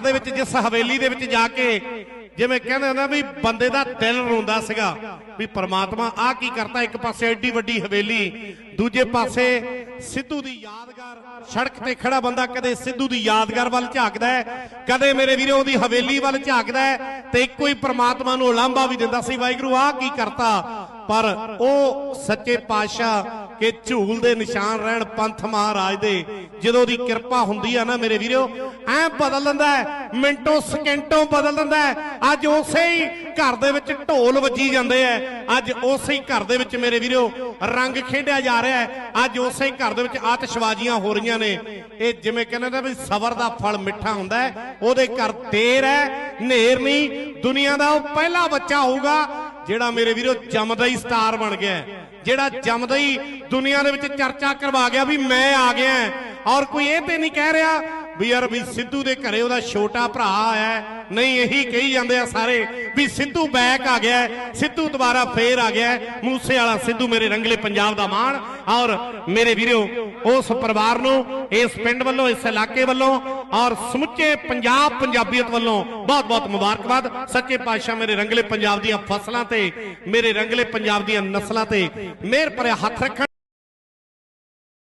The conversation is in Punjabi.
ਦੇ ਵਿੱਚ ਜਿਸ ਹਵੇਲੀ ਦੇ ਵਿੱਚ ਜਾ ਕੇ ਜਿਵੇਂ ਕਹਿੰਦੇ ਨਾ ਵੀ ਬੰਦੇ ਦਾ ਦਿਲ ਰੋਂਦਾ ਸੀਗਾ ਵੀ ਪ੍ਰਮਾਤਮਾ ਆ ਕੀ ਕਰਤਾ ਇੱਕ ਪਾਸੇ ਐਡੀ ਵੱਡੀ ਹਵੇਲੀ, ਦੂਜੇ ਪਾਸੇ ਸਿੱਧੂ ਦੀ ਯਾਦਗਾਰ, ਸੜਕ ਤੇ ਖੜਾ ਬੰਦਾ ਕਦੇ ਸਿੱਧੂ ਦੀ ਯਾਦਗਾਰ ਵੱਲ ਝਾਕਦਾ ਹੈ, ਕਦੇ ਮੇਰੇ ਵੀਰੋ ਉਹਦੀ ਹਵੇਲੀ ਵੱਲ ਝਾਕਦਾ ਹੈ ਤੇ ਇੱਕੋ ਹੀ ਪ੍ਰਮਾਤਮਾ ਨੂੰ ਉਲਾਂਭਾ ਵੀ ਦਿੰਦਾ ਸੀ, ਵਾਹਿਗੁਰੂ ਆਹ ਕੀ ਕਰਤਾ। ਪਰ ਉਹ ਸੱਚੇ ਪਾਤਸ਼ਾਹ ਕਿ ਝੂਲ ਦੇ ਨਿਸ਼ਾਨ ਰਹਿਣ ਪੰਥ ਮਹਾਰਾਜ ਦੇ। ਜਦੋਂ ਦੀ ਕਿਰਪਾ ਹੁੰਦੀ ਆ ਨਾ ਮੇਰੇ ਵੀਰੋ, ਐ ਬਦਲ ਦਿੰਦਾ ਹੈ, ਮਿੰਟੋ ਸਕਿੰਟੋਂ ਬਦਲ ਦਿੰਦਾ ਹੈ। ਅੱਜ ਉਸੇ ਹੀ ਘਰ ਦੇ ਵਿੱਚ ਢੋਲ ਵੱਜੀ ਜਾਂਦੇ ਐ। ਅੱਜ ਉਸੇ ਹੀ ਘਰ ਦੇ ਵਿੱਚ ਮੇਰੇ ਵੀਰੋ, ਰੰਗ ਖੇਡਿਆ ਜਾ ਰਿਹਾ ਹੈ। ਅੱਜ ਉਸੇ ਹੀ ਘਰ ਦੇ ਵਿੱਚ ਆਤਿਸ਼ਬਾਜ਼ੀਆਂ ਹੋ ਰਹੀਆਂ ਨੇ। ਇਹ ਜਿਵੇਂ ਕਹਿੰਦੇ ਨੇ ਵੀ ਸਬਰ ਦਾ ਫਲ ਮਿੱਠਾ ਹੁੰਦਾ ਹੈ। ਉਹਦੇ ਘਰ ਤੇਰ ਹੈ, ਹਨੇਰ ਨਹੀਂ। ਦੁਨੀਆ ਦਾ ਉਹ ਪਹਿਲਾ ਬੱਚਾ ਹੋਊਗਾ ਜਿਹੜਾ ਮੇਰੇ ਵੀਰੋ ਜੰਮਦਾ ਹੀ ਸਟਾਰ ਬਣ ਗਿਆ ਜਿਹੜਾ ਜੰਮਦਾ ਹੀ ਦੁਨੀਆ ਦੇ ਵਿੱਚ ਚਰਚਾ ਕਰਵਾ ਗਿਆ ਵੀ ਮੈਂ ਆ ਗਿਆ ਔਰ ਕੋਈ ਇਹ ਤੇ ਨਹੀਂ ਕਹਿ ਰਿਹਾ ਵੀ ਯਾਰ ਵੀ ਸਿੱਧੂ ਦੇ ਘਰੇ ਉਹਦਾ ਛੋਟਾ ਭਰਾ ਆਇਆ ਹੈ। ਨਹੀਂ, ਇਹੀ ਕਹੀ ਜਾਂਦੇ ਆ ਸਾਰੇ ਵੀ ਸਿੱਧੂ ਬੈਕ ਆ ਗਿਆ ਸਿੱਧੂ ਦੁਬਾਰਾ ਫੇਰ ਆ ਗਿਆ ਮੂਸੇ ਵਾਲਾ ਸਿੱਧੂ ਮੇਰੇ ਰੰਗਲੇ ਪੰਜਾਬ ਦਾ ਮਾਣ। ਔਰ ਮੇਰੇ ਵੀਰੋ, ਉਸ ਪਰਿਵਾਰ ਨੂੰ, ਇਸ ਪਿੰਡ ਵੱਲੋਂ, ਇਸ ਇਲਾਕੇ ਵੱਲੋਂ ਔਰ ਸਮੁੱਚੇ ਪੰਜਾਬ ਪੰਜਾਬੀਅਤ ਵੱਲੋਂ ਬਹੁਤ ਬਹੁਤ ਮੁਬਾਰਕਬਾਦ। ਸੱਚੇ ਪਾਤਸ਼ਾਹ ਮੇਰੇ ਰੰਗਲੇ ਪੰਜਾਬ ਦੀਆਂ ਫਸਲਾਂ ਤੇ, ਮੇਰੇ ਰੰਗਲੇ ਪੰਜਾਬ ਦੀਆਂ ਨਸਲਾਂ ਤੇ ਮਿਹਰ ਭਰਿਆ ਹੱਥ ਰੱਖਣ।